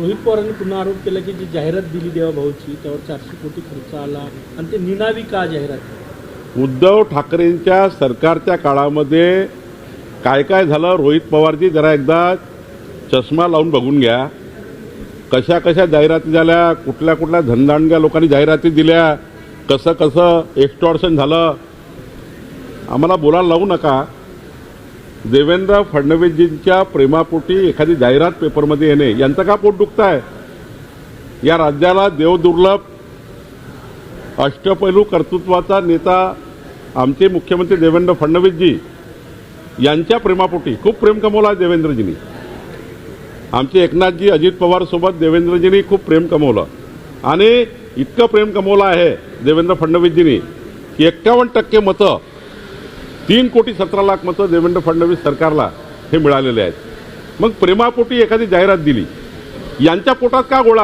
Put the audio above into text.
रोहित पवारांनी पुन्हा आरोप केला की जी जाहिरात दिली देवाभाऊची त्यावर चारशे कोटी खर्च आला. आणि ते निनावी का जाहिरात? उद्धव ठाकरेंच्या सरकारच्या काळामध्ये काय काय झालं? रोहित पवारजी जरा एकदा चष्मा लावून बघून घ्या. कशा कशा जाहिराती झाल्या? कुठल्या कुठल्या धनदांडग्या लोकांनी जाहिराती दिल्या? कसं कसं एक्स्टॉर्शन झालं? आम्हाला बोलायला लावू नका. देवेंद्र फडणवीसजींच्या प्रेमापोटी एखादी जाहिरात पेपरमध्ये येणे यांचं का पोट दुखत आहे या राज्याला देवदुर्लभ अष्टपैलू कर्तृत्वाचा नेता आमचे मुख्यमंत्री देवेंद्र फडणवीसजी यांच्या प्रेमापोटी खूप प्रेम कमवलं आहे देवेंद्रजींनी. आमचे एकनाथजी अजित पवारसोबत देवेंद्रजींनी खूप प्रेम कमवलं. आणि इतकं प्रेम कमवलं आहे देवेंद्र फडणवीसजींनी की एक्कावन्न टक्के मतं तीन कोटी सतरा लाख मतं देवेंद्र फडणवीस सरकारला हे मिळालेले आहेत. मग प्रेमापोटी एखादी जाहिरात दिली यांच्या पोटात का गोळा